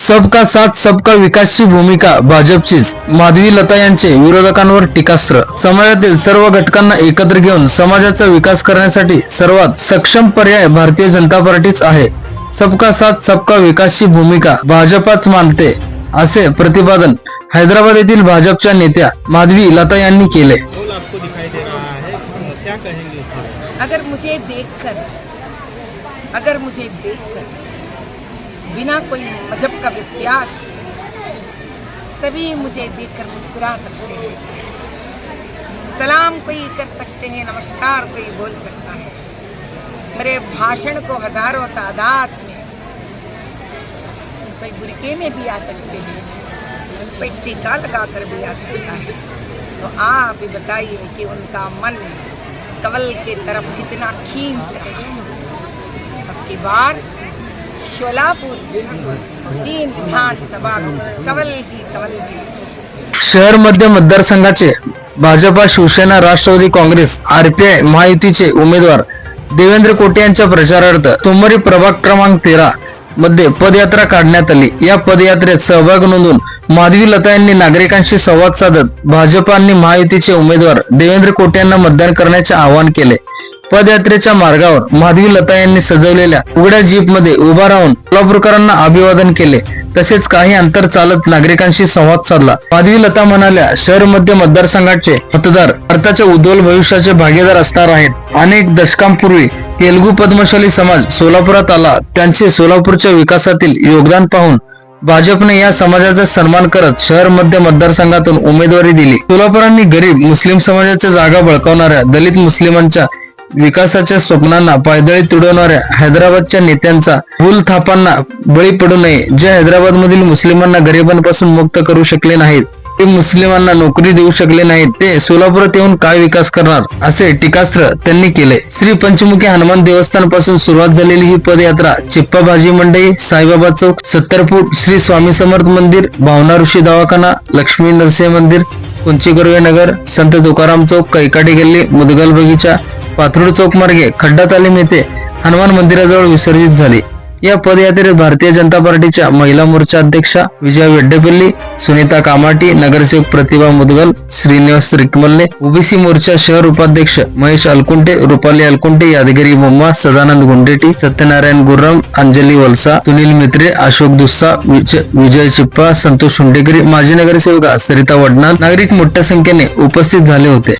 सबका साथ सबका विकासची भूमिका भाजपचीच. माधवी लता यांचे विरोधकांवर टीकास्त्र. समाजातील सर्व घटकांना एकत्र घेऊन समाजाचा विकास करण्यासाठी सर्वात सक्षम पर्याय भारतीय जनता पार्टीच आहे. सबका साथ सबका विकासची भूमिका भाजपच मानते असे प्रतिपादन हैदराबाद येथील भाजपच्या नेत्या माधवी लता यांनी केले. अगर मुझे देखकर अगर मुझे देखकर बिना कोई मज़हब का व्यत्यास, सभी मुझे देखकर मुस्कुरा सकते हैं। सलाम कोई कर सकते हैं, नमस्कार कोई बोल सकता है। मेरे भाषण को हज़ारों तादाद में कोई बुरके में भी आ सकते हैं, कोई टीका लगा कर भी आ सकता है। तो आप बताइए कि उनका मन कवल के तरफ़ कितना खींच रहे हैं। अब की बार शोलापूर तीन विधानसभा कवल ही कवल शहर मध्य मतदारसंघाचे भाजपा शिवसेना राष्ट्रवादी काँग्रेस आरपीआय महायुतीचे उमेदवार देवेंद्र कोटे यांच्या प्रचारार्थ सोमवारी प्रभाग क्रमांक तेरा मध्ये पदयात्रा काढण्यात आली. या पदयात्रेत सहभाग नोंदून माधवी लता यांनी नागरिकांशी संवाद साधत भाजपांनी आणि महायुतीचे उमेदवार देवेंद्र कोटे यांना मतदान करण्याचे आवाहन केले. पदयात्रेच्या मार्गावर माधवी लता यांनी सजवलेल्या उघड्या जीपमध्ये उभा राहून कोल्हापूरकरांना अभिवादन केले. तसेच काही अंतर चालत नागरिकांशी संवाद साधला. माधवी लता म्हणाल्या शहर मध्य मतदारसंघाचे मतदार भारताच्या उज्ज्वल भविष्याचे भागीदार असणार आहेत. अनेक दशकांपूर्वी तेलगू पद्मशाली समाज सोलापुरात आला. त्यांचे सोलापूरच्या विकासातील योगदान पाहून भाजपने या समाजाचा सन्मान करत शहर मध्य मतदारसंघातून उमेदवारी दिली. सोलापुरांनी गरीब मुस्लिम समाजाच्या जागा बळकावणाऱ्या दलित मुस्लिमांच्या विकासाच्या स्वप्नांना पायदळी तुडवणाऱ्या हैदराबादच्या नेत्यांचा भूल थापांना बळी पडू नये जे हैदराबाद मधील मुस्लिमांना गरिबांपासून मुक्त करू शकले नाहीत ते मुस्लिमांना नोकरी देऊ शकले नाहीत ते सोलापुरात येऊन काय विकास करणार असे टीकास्त्र त्यांनी केले. श्री पंचमुखी हनुमान देवस्थानपासून सुरुवात झालेली ही पदयात्रा चिप्पा भाजी मंडई साईबाबा चौक सत्तरपूर श्री स्वामी समर्थ मंदिर भावना ऋषी दवाखाना लक्ष्मी नरसिंह मंदिर कुंची नगर संत तुकाराम चौक कैकाटी गल्ली मुदगल बगीचा पाथरुड चौक मार्गे खड्डा तालीम येथे हनुमान मंदिराजवळ विसर्जित झाली. या पदयात्रेत भारतीय जनता पार्टीच्या महिला मोर्चा अध्यक्षा विजया वेड्डेपल्ली सुनीता कामाटी नगरसेवक प्रतिभा मुदगल श्रीनिवास रिकमल्ले ओबीसी मोर्चा शहर उपाध्यक्ष महेश अलकुंटे रुपाली अलकुंटे यादगिरी मोम्मा सदानंद गुंडेटी सत्यनारायण गुर्रम अंजली वलसा सुनील मित्रे अशोक दुस्सा विजय चिप्पा संतोष हुंडेकरी माजी नगरसेवका सरिता वडनाल नागरिक मोठ्या संख्येने उपस्थित झाले होते.